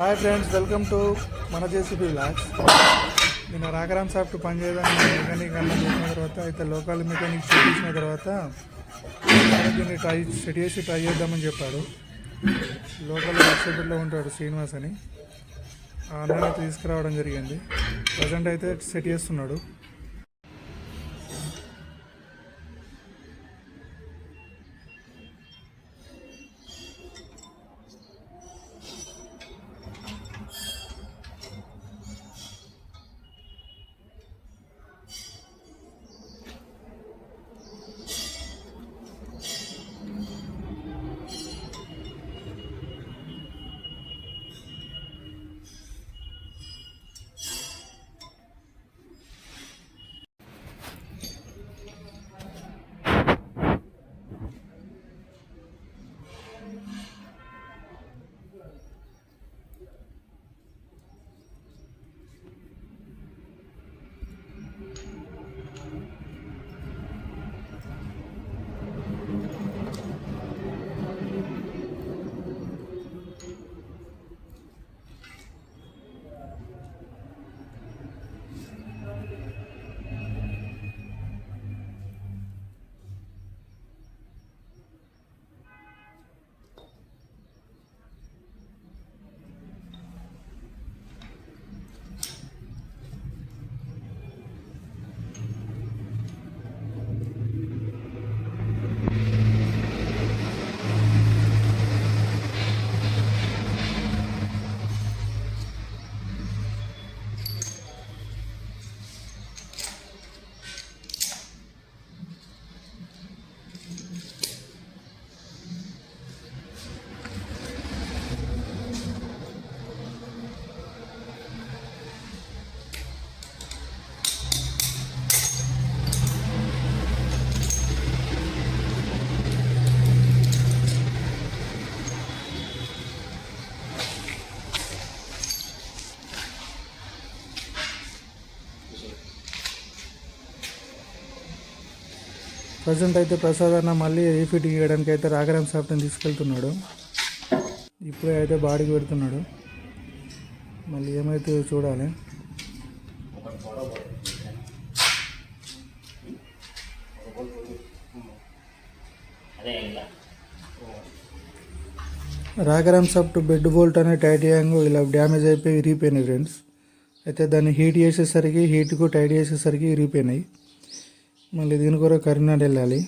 Hi friends welcome to మన JCP blogs నేను రాకరామ్ సాఫ్ట్ పనిచేయడానికి మెకానిక్ అన్న చేసిన తర్వాత అయితే లోకల్ మెకానిక్ చూపించిన తర్వాత దీన్ని ట్రై సెట్ చేసి ట్రై చేద్దామని చెప్పాడు. లోకల్ వర్క్షాప్లో ఉంటాడు శ్రీనివాస్ అని. ఆ అన్నని తీసుకురావడం జరిగింది. ప్రజెంట్ అయితే సెట్ చేస్తున్నాడు. ప్రజెంట్ అయితే ప్రసాద్ అన్న మళ్ళీ రీఫిట్ చేయడానికి అయితే రాగరామ్ సాఫ్ట్ని తీసుకెళ్తున్నాడు. ఇప్పుడే అయితే బాడీకి పెడుతున్నాడు. మళ్ళీ ఏమైతే చూడాలి. రాగరామ్ సాఫ్ట్ బెడ్ బోల్ట్ అనే టైటియాంగ్ ఇలా డ్యామేజ్ అయిపోయి విరిగిపోయినాయి ఫ్రెండ్స్. అయితే దాన్ని హీట్ చేసేసరికి హీట్కు టైట్ చేసేసరికి విరిగిపోయినాయి. మళ్ళీ దీని కొరకు కరీంనగర్ వెళ్ళాలి.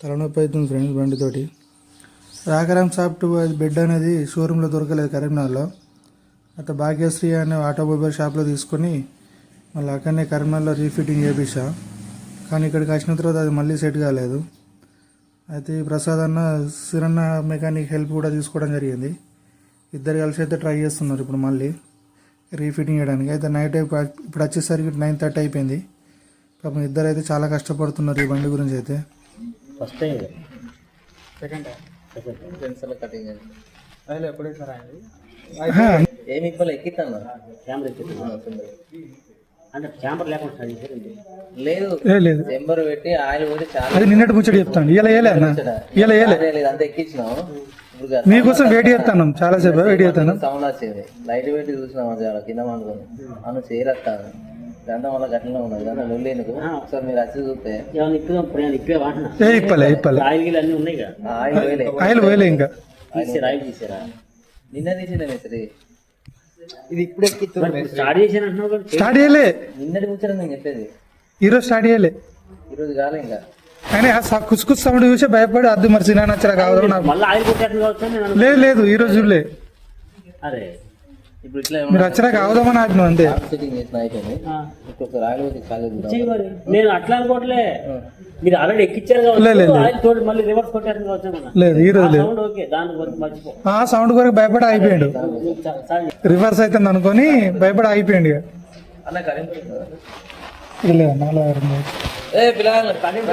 తలనొప్పి అవుతుంది ఫ్రెండ్స్ బండితోటి రాకరామ్ సాఫ్ట్ బెడ్ అనేది షోరూంలో దొరకలేదు కరీంనగర్లో. అత భాగ్యశ్రీ అనే ఆటోమొబైల్ షాప్లో తీసుకొని మళ్ళీ అక్కడనే కరీంనగర్లో రీఫిట్టింగ్ చేపించా కానీ ఇక్కడికి వచ్చిన తర్వాత అది మళ్ళీ సెట్ కాలేదు. అయితే ప్రసాద్ అన్న సిరన్న మెకానిక్ హెల్ప్ కూడా తీసుకోవడం జరిగింది. ఇద్దరు కలిసి అయితే ట్రై చేస్తున్నారు ఇప్పుడు మళ్ళీ. రీఫిట్టింగ్ చేయడానికి. అయితే నైట్ ఇప్పుడు వచ్చేసరికి నైన్ థర్టీ అయిపోయింది. పాపం ఇద్దరు అయితే చాలా కష్టపడుతున్నారు ఈ బండి గురించి అయితే. First time second pencil cutting అదే ఎప్పుడే ఏమి ఇవ్వాలి ఎక్కిస్తాను. కెమెరా ఎక్కింది అంటే లేకుండా లేదు. లేదు. చెంబర్ పెట్టి ఆయిల్ పోతే చాలా అది నిన్నటి ముచ్చట చెప్తాను. ఇలా అన్న. ఇలా లేదు అంత ఎక్కించినాం. మీకోసం వెయిట్ చేస్తాను. చాలా సేపు వెయిట్ చేస్తాను. సౌండ్ వచ్చేది లైట్ పెట్టి చూసినాం అలా కింద గంట వల్ల గట్లనే ఉన్నది. కానీ లొల్లి ఎందుకు ఒకసారి మీరు వచ్చి చూస్తే. ఏ ఇప్పలే ఇప్పలే. ఆయిల్ గిల్ అన్నీ ఉన్నాయి ఆయిల్ పోయలే. ఆయిల్ పోయలే ఇంకా. తీసారా ఆయిల్ తీసారా? నిన్న తీసిన మేస్త్రి. ఇది ఇప్పుడు ఎక్కిస్తుంది మరి ఇప్పుడు స్టార్ట్ అంటున్నావు చేయలే. నిన్నటి ముచ్చట నేను చెప్పేది. ఈరోజు స్టార్ట్ చేయలే. ఈరోజు కాలే ఇంకా. కానీ ఆ సౌండ్ చూసి భయపడి అద్దు మరి సినా నచ్చరా అనుకున్నా. లేదు లేదు ఈ రోజు చూడలే. అరే. ఇప్పుడు ఇట్లా మీరు అంతే. సెట్టింగ్ చేసిన అయిపోయింది ఆ, ఇంకొకసారి ఆయిల్ పోతే కాలేదు చెయ్యి మరి నేను అట్లా అనుకోవట్లే. మీరు ఆల్రెడీ ఎక్కిచ్చారు. ఆయిల్ మళ్ళీ రివర్స్. లేదు ఈ రోజు లేదు. సౌండ్ ఓకే దాని గురించి మర్చిపో ఆ సౌండ్ కొరకు భయపడి అయిపోయాడు చా- చాలు. రివర్స్ అవుతుంది అనుకొని భయపడి అయిపోయాడు ఇక. అన్న కరెంట్ లేదు నాలుగు ఆరు మూడు. ఏ పిల్లగాళ్ళు కరెంట్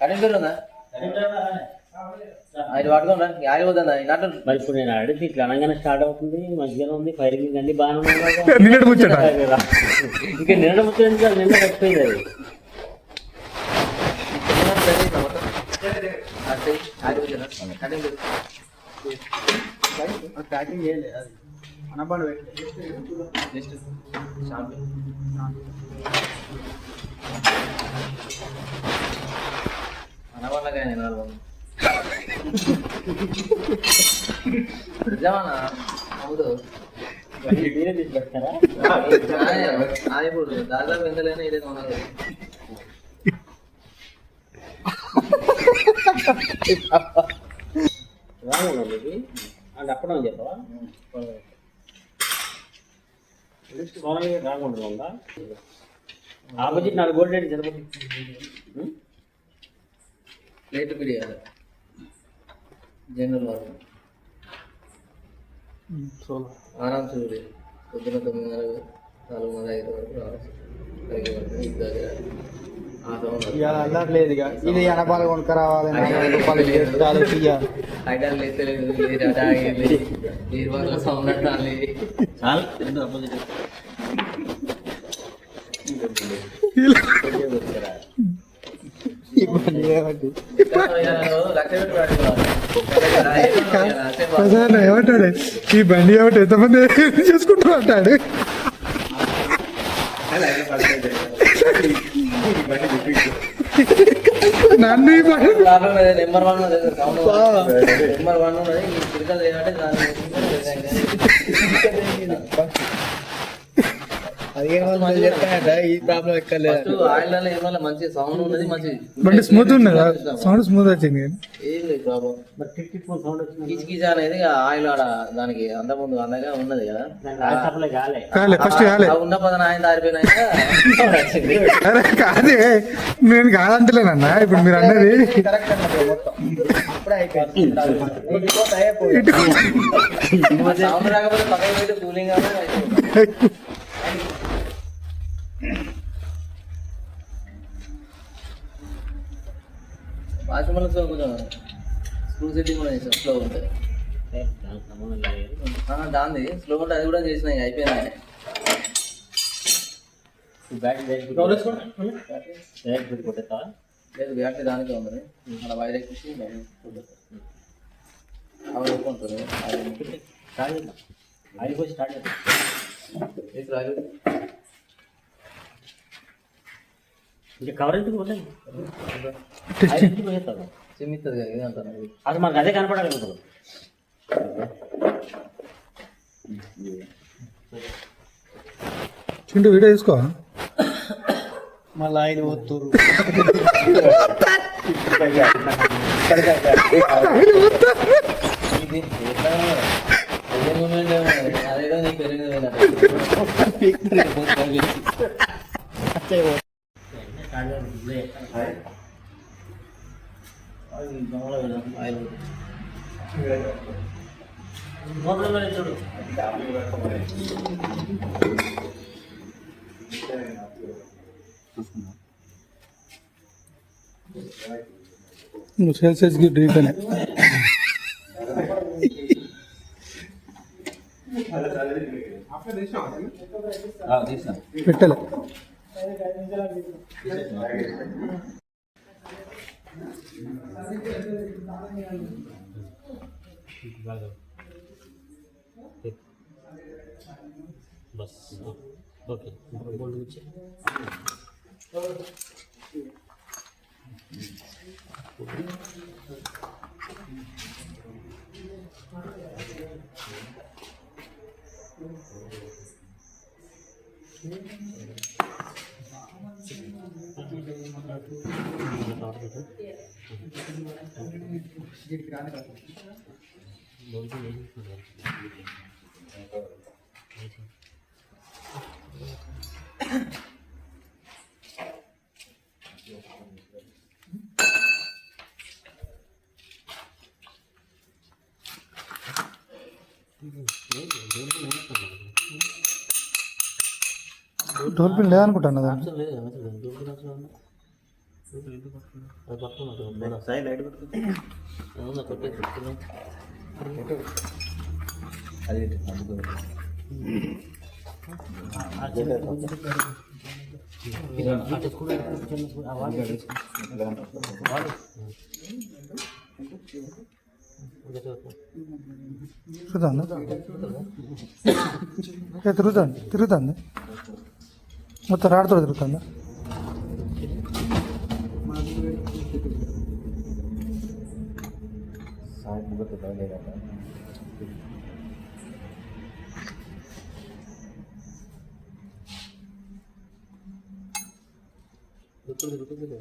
కరెంట్ ఉందా అది పట్టుకోండి పోతుందా నటు. మరి ఇప్పుడు నేను అడిగితే ఇట్లా అనగానే స్టార్ట్ అవుతుంది మంచిగానే ఉంది ఫైరింగ్ అన్ని బాగానే ఉన్నాయి కదా. నిన్నటి ముచ్చట. ఇంకా నిన్న ముచ్చట నిన్న అది. ప్యాకింగ్ చేయలేదు అది అనబండి జస్ట్ షాంపూ నిజమన్నా అవును మీరే అది ఇప్పుడు దాదాపు ఎంత లేని ఇదే ఉన్నది రాముందండి ఇది అంటే అప్పడం చెప్పవా? సోనాలి రాకుండా ఉందా? ఆపోజిట్ నాలుగు గోల్డ్ రేట్ ఉం? ప్లేట్ బిర్యానీ జనరల్ వారు ఆరామ్ చూడు పొద్దున తొమ్మిదిన్నర నాలుగున్నర ఐదు వరకు రావచ్చు పైకి పడుతుంది ఇంటి దగ్గర సౌండ్ ఇక. ఇది ఎనపాలు కొనుక్క రావాలి ఐడాలు లేతలేదు సౌండ్ ఇబ్బంది లక్ష ప్రసాద్ ఏమంటాడు ఈ బండి ఏమిటి? ఎంతమంది చేసుకుంటూ అంటాడు నన్ను ఈ బండి నెంబర్ వన్ నెంబర్ వన్ ఉన్నది మంచి సౌండ్ ఉన్నది మంచి బండి స్మూత్ ఉన్నదా సౌండ్ స్మూత్ వచ్చింది ఏం లేదు ప్రాబ్లం అనేది ఆయిల్ ఆడ దానికి అంతకుముందు అందగా ఉన్నది కదా కాలే ఫస్ట్ కాలే ఆ ఉన్న పదన ఆయన దారిపోయినాక కాదే నేను కాదంటలేనన్నా ఇప్పుడు మీరు అన్నది సౌండ్ రాకపోతే పక్కన పెట్టి కూలింగ్ వాష్రూమ్లో కొంచెం స్క్రూ సెట్టింగ్ కూడా చేసాం స్లో ఉంటుంది దాంది. స్లో ఉంటే అది కూడా చేసినాయి అయిపోయింది. లేదు బ్యాటరీ దానికే ఉంది. అలా వైర్ ఎక్కించి అవి ఉంటుంది స్టార్ట్ చేద్దాం ఆయిల్ పోసి స్టార్ట్ చేద్దాం. ఇంకా కవర్ ఎందుకు చిమ్మిస్తుంది కదా ఇది. అది? మనకు అదే కనపడాలి ఇప్పుడు. చింటూ వీడియో తీసుకో. మళ్ళీ ఆయన అదేదో నీకు నువ్వు సేల్స్ సేల్స్కి డ్రీప్ అనే పెట్టలే బస్ ఓకే ఇప్పుడు గోల్డ్ వచ్చి డోర్ డోల్ఫిన్ లేదనుకుంటాను దాన్ని అవసరం లేదు అవసరం లేదు దూరం అవసరం ఉంది. అది పక్కన ఉంటుంది. సాయి లైట్ పెట్టుకుంటే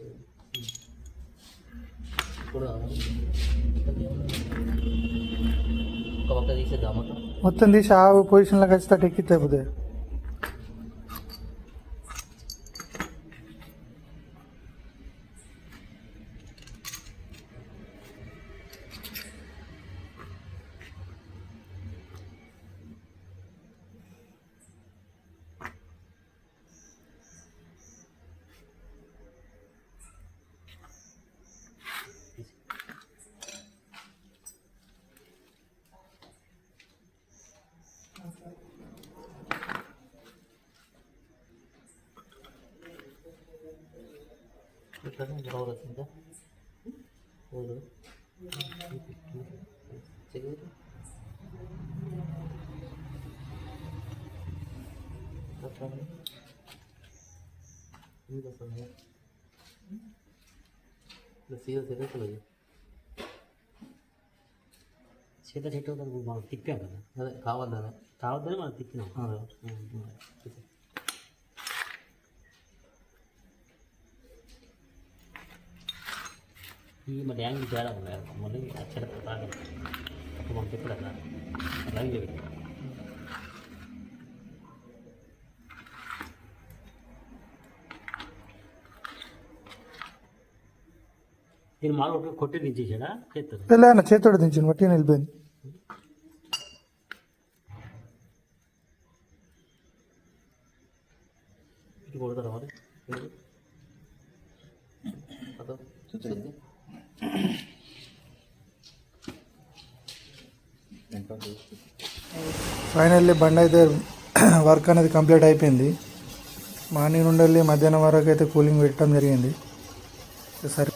అవునా కొట్టేసి పెట్టుకున్నాం. అది అందుకో ఆ చిన్న ఇది ఆ తెచ్చుకున్న చిన్న స్కూల్, ఆ వాడు. వాడు. తిరుగుతుందా ఏ, తిరుగుతుంది తిరుగుతుంది మొత్తం రాడుతో తిరుగుతుందా ఒక పక్క తీసేద్దామా మొత్తం తీసి ఆ పొజిషన్లోకి వచ్చేటట్టు ఎక్కితే అయిపోతుంది చేత చెట్టు అవుతుంది మనం తిప్పాం కదా అదే కావద్దా కావద్దని మనం తిప్పినాం ఈ మన యాంగిల్ తేడా ఉన్నాయి మళ్ళీ అక్కడ తాగదు అప్పుడు మనం తిప్పడం యాంగిల్ పెట్టి నేను మామూలు కొట్టి దించేసాడా చేతుడు వెళ్ళాను చేతోడు దించింది బట్టి వెళ్ళిపోయింది ఇటు కొడతారా మరి అదో చూసింది ఫైనల్లీ బండి అయితే వర్క్ అనేది కంప్లీట్ అయిపోయింది. మార్నింగ్ నుండి వెళ్ళి మధ్యాహ్నం వరకు అయితే కూలింగ్ పెట్టడం జరిగింది. సరే.